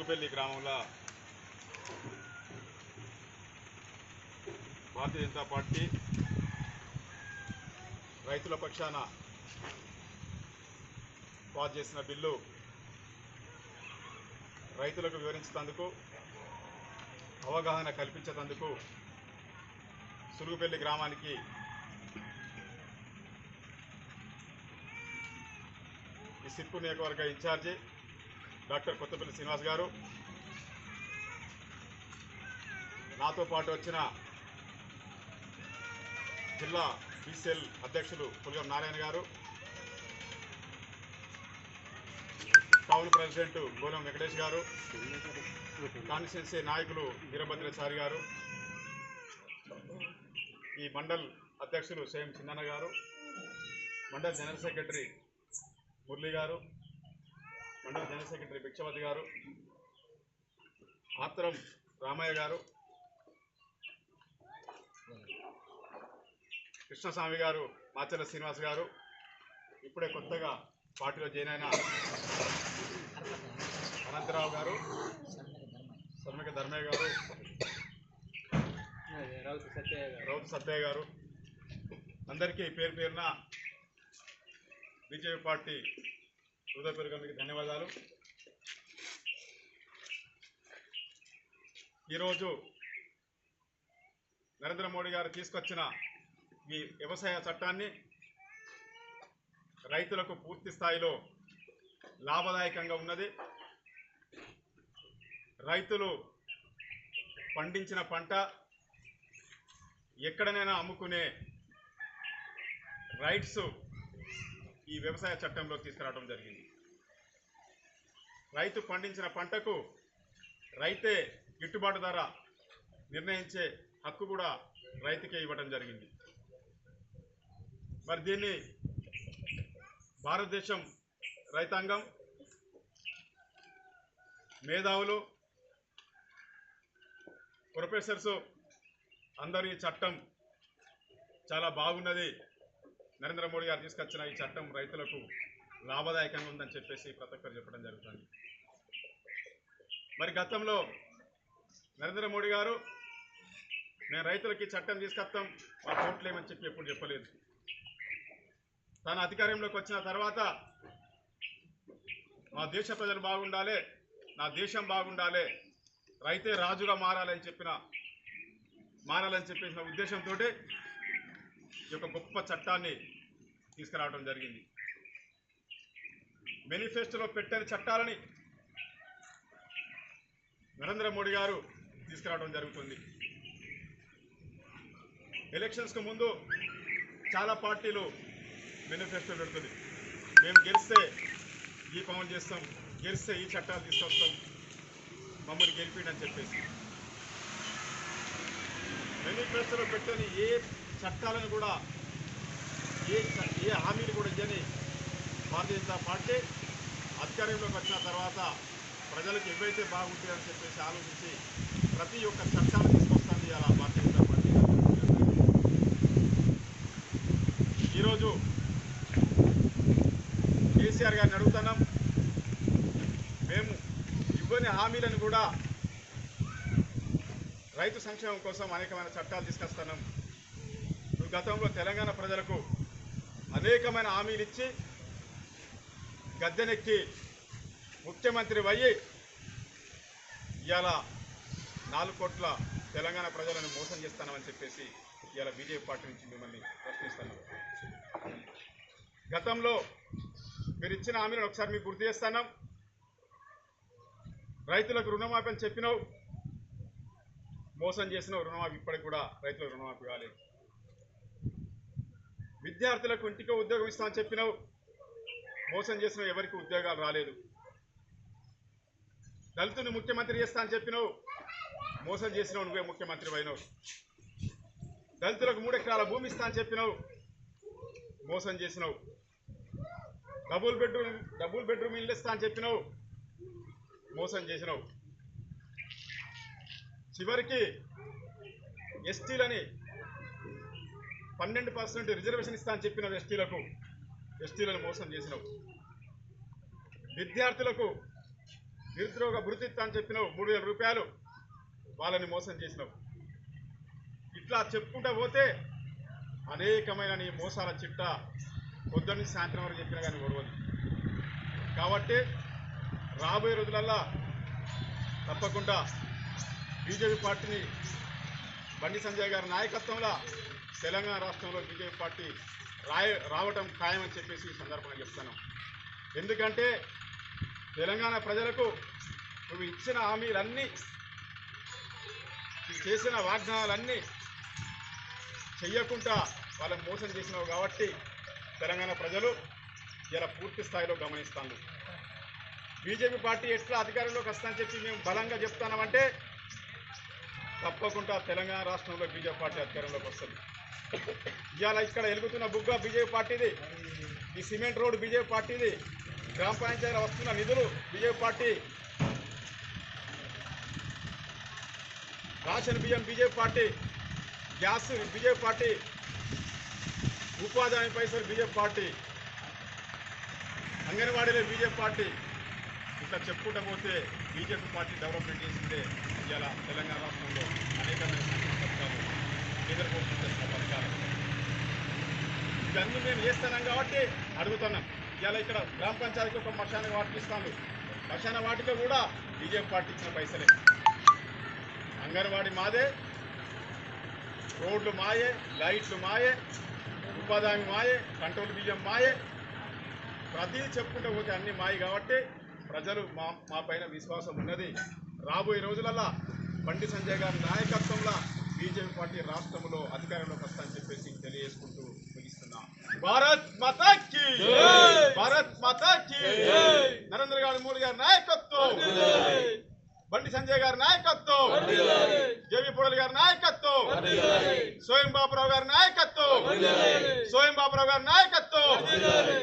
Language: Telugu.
సురుగుపల్లి గ్రామంలో భారతీయ జనతా పార్టీ రైతుల పక్షాన పాస్ చేసిన బిల్లు రైతులకు వివరించేందుకు అవగాహన కల్పించేందుకు సురుగుపల్లి గ్రామానికి ఈ సిర్పు నియోజకవర్గ ఇన్ఛార్జి డాక్టర్ కొత్తపల్లి శ్రీనివాస్ గారు. నాతో పాటు వచ్చిన జిల్లా బీసీఎల్ అధ్యక్షులు పులిగం నారాయణ గారు. టౌన్ ప్రెసిడెంట్ గోలం వెంకటేష్ గారు. కాన్స్టిట్యున్సీ నాయకులు వీరభద్రాచారి గారు. ఈ మండల్ అధ్యక్షులు సేమ్ చిన్నన్న గారు. మండల్ జనరల్ సెక్రటరీ మురళి గారు. మండల జనరల్ సెక్రటరీ భిక్షపతి గారు ఆత్రం రామయ్య గారు కృష్ణస్వామి గారు మాచర్ల శ్రీనివాస్ గారు ఇప్పుడే కొత్తగా పార్టీలో జాయిన్ అయిన అనంతరావు గారు సర్మిక ధర్మయ్య గారు రౌత్ సత్తయ్య గారు అందరికీ పేరు పేరున బీజేపీ పార్టీ హృదయపూర్వక ధన్యవాదాలు. ఈరోజు నరేంద్ర మోడీ గారు తీసుకొచ్చిన ఈ వ్యవసాయ చట్టాన్ని రైతులకు పూర్తి స్థాయిలో లాభదాయకంగా ఉన్నది. రైతులు పండించిన పంట ఎక్కడనైనా అమ్ముకునే రైట్స్ ఈ వ్యవసాయ చట్టంలో తీసుకురావడం జరిగింది. రైతు పండించిన పంటకు రైతే గిట్టుబాటు ధర నిర్ణయించే హక్కు కూడా రైతుకే ఇవ్వడం జరిగింది. మరి దీన్ని భారతదేశం రైతాంగం మేధావులు ప్రొఫెసర్స్ అందరి ఈ చట్టం చాలా బాగున్నది. నరేంద్ర మోడీ గారు తీసుకొచ్చిన ఈ చట్టం రైతులకు లాభదాయకంగా ఉందని చెప్పేసి ప్రతి ఒక్కరు చెప్పడం జరుగుతుంది. మరి గతంలో నరేంద్ర మోడీ గారు మేము రైతులకి చట్టం తీసుకొస్తాం మా కోట్లేమని చెప్పి ఎప్పుడు చెప్పలేదు. తన అధికారంలోకి వచ్చిన తర్వాత మా దేశ ప్రజలు బాగుండాలి నా దేశం బాగుండాలి రైతే రాజుగా మారాలని చెప్పిన మారాలని చెప్పేసిన ఉద్దేశంతో ఈ యొక్క గొప్ప చట్టాన్ని తీసుకురావడం జరిగింది. మేనిఫెస్టోలో పెట్టని చట్టాలని నరేంద్ర మోడీ గారు తీసుకురావడం జరుగుతుంది. ఎలక్షన్స్కు ముందు చాలా పార్టీలు మేనిఫెస్టో పెడుతుంది. మేము గెలిస్తే ఈ పవన్ చేస్తాం గెలిస్తే ఈ చట్టాలు తీసుకొస్తాం మమ్మల్ని గెలిపిండి చెప్పేసి. మేనిఫెస్టోలో పెట్టని ఏ చట్టాలను కూడా ఏ ఏ హామీలు కూడా ఇవ్వని భారతీయ జనతా పార్టీ అధికారంలోకి వచ్చిన తర్వాత ప్రజలకు ఏవైతే అని చెప్పేసి ఆలోచించి ప్రతి ఒక్క చట్టాన్ని తీసుకొస్తాను ఇవాళ భారతీయ జనతా పార్టీ ఈరోజు కేసీఆర్ గారిని అడుగుతున్నాం మేము ఇవ్వని హామీలను కూడా రైతు సంక్షేమం కోసం అనేకమైన చట్టాలు తీసుకొస్తున్నాం. గతంలో తెలంగాణ ప్రజలకు అనేకమైన హామీలు ఇచ్చి గద్దెనెక్కి ముఖ్యమంత్రి అయ్యి ఇవాళ నాలుగు కోట్ల తెలంగాణ ప్రజలను మోసం చేస్తానని చెప్పేసి ఇవాళ బీజేపీ పార్టీ నుంచి మిమ్మల్ని ప్రశ్నిస్తున్నాం గతంలో మీరు ఇచ్చిన హామీలను ఒకసారి మీకు గుర్తు చేస్తున్నాం రైతులకు రుణమాఫీ అని చెప్పినావు మోసం చేసిన రుణమాఫీ ఇప్పటికి కూడా రైతులకు రుణమాఫీ కాలేదు. విద్యార్థులకు ఇంటికి ఉద్యోగం ఇస్తామని చెప్పినావు మోసం చేసిన ఎవరికి ఉద్యోగాలు రాలేదు. దళితుని ముఖ్యమంత్రి చేస్తా అని చెప్పినావు మోసం చేసినావు నువ్వే ముఖ్యమంత్రి అయినావు. దళితులకు మూడెకరాల భూమి ఇస్తా అని చెప్పినావు మోసం చేసినావు డబుల్ బెడ్రూమ్ డబుల్ బెడ్రూమ్ ఇల్లు ఇస్తా అని చెప్పినావు మోసం చేసినావు చివరికి ఎస్టీలని పన్నెండు పర్సెంట్ రిజర్వేషన్ ఇస్తా అని చెప్పిన ఎస్టీలకు ఎస్టీలను మోసం చేసినావు. విద్యార్థులకు నిరుద్యోగ భృతిత్తా అని చెప్పినావు మూడు వేల రూపాయలు వాళ్ళని మోసం చేసినావు. ఇట్లా చెప్పుకుంటా పోతే అనేకమైన నీ మోసాల చిట్ట పొద్దున్న సాయంత్రం వరకు చెప్పినా కానీ ఒడవదు కాబట్టి రాబోయే రోజులల్లా తప్పకుండా బీజేపీ పార్టీని బండి సంజయ్ గారి నాయకత్వంలో తెలంగాణ రాష్ట్రంలో బీజేపీ పార్టీ రాయ రావటం ఖాయమని చెప్పేసి ఈ సందర్భంగా చెప్తాను ఎందుకంటే తెలంగాణ ప్రజలకు నువ్వు ఇచ్చిన హామీలన్నీ చేసిన వాగ్దానాలన్నీ చెయ్యకుండా వాళ్ళని మోసం చేసినావు కాబట్టి తెలంగాణ ప్రజలు ఇలా పూర్తి స్థాయిలో గమనిస్తాను బీజేపీ పార్టీ ఎట్లా అధికారంలోకి వస్తానని చెప్పి మేము బలంగా చెప్తామంటే తప్పకుండా తెలంగాణ రాష్ట్రంలో బీజేపీ పార్టీ అధికారంలోకి వస్తుంది. ఇవాళ ఇక్కడ వెలుగుతున్న బుగ్గ బీజేపీ పార్టీది. ఈ సిమెంట్ రోడ్ బీజేపీ పార్టీది. గ్రామ పంచాయతీ వస్తున్న నిధులు బీజేపీ పార్టీ. రాషన్ బియ్యం BJP party. Gas BJP party. ఉపాధి హామీ పైసలు బీజేపీ పార్టీ. అంగన్వాడీలో బీజేపీ పార్టీ. ఇట్లా చెప్పుకుంటూ పోతే బీజేపీ పార్టీ డెవలప్మెంట్ చేసిందే ఇవాళ తెలంగాణ రాష్ట్రంలో అనేకమైన సంక్షేమ పథకాలు కేంద్ర ప్రభుత్వం చేసిన ఇవన్నీ మేము చేస్తున్నాం కాబట్టి అడుగుతున్నాం. ఇలా ఇక్కడ గ్రామ పంచాయతీకి ఒక మశాన వాటికి ఇస్తాను మశాన వాటికి కూడా బీజేపీ పార్టీ ఇచ్చిన పైసలే. అంగన్వాడీ మాదే రోడ్లు మాయే లైట్లు మాయే ఉపాధి మాయే కంట్రోల్ బియ్యం మాయే. ప్రతిదీ చెప్పుకుంటే పోతే అన్ని మాయి కాబట్టి ప్రజలు మా మా పైన విశ్వాసం ఉన్నది. రాబోయే రోజులలో బండి సంజయ్ గారి నాయకత్వంలో బీజేపీ పార్టీ రాష్ట్రంలో అధికారంలోకి వస్తామని చెప్పేసి తెలియజేసుకుంటూ ముగిస్తున్నా. భారత్ మాతా కీ భారత్ మాతా కీ నరేంద్ర గారి మోడీ గారి నాయకత్వం! బండి సంజయ్ గారి నాయకత్వం! జేవి పొడల్ గారి నాయకత్వం! స్వయం బాబురావు గారి నాయకత్వం! స్వయం బాబురావు గారి నాయకత్వం!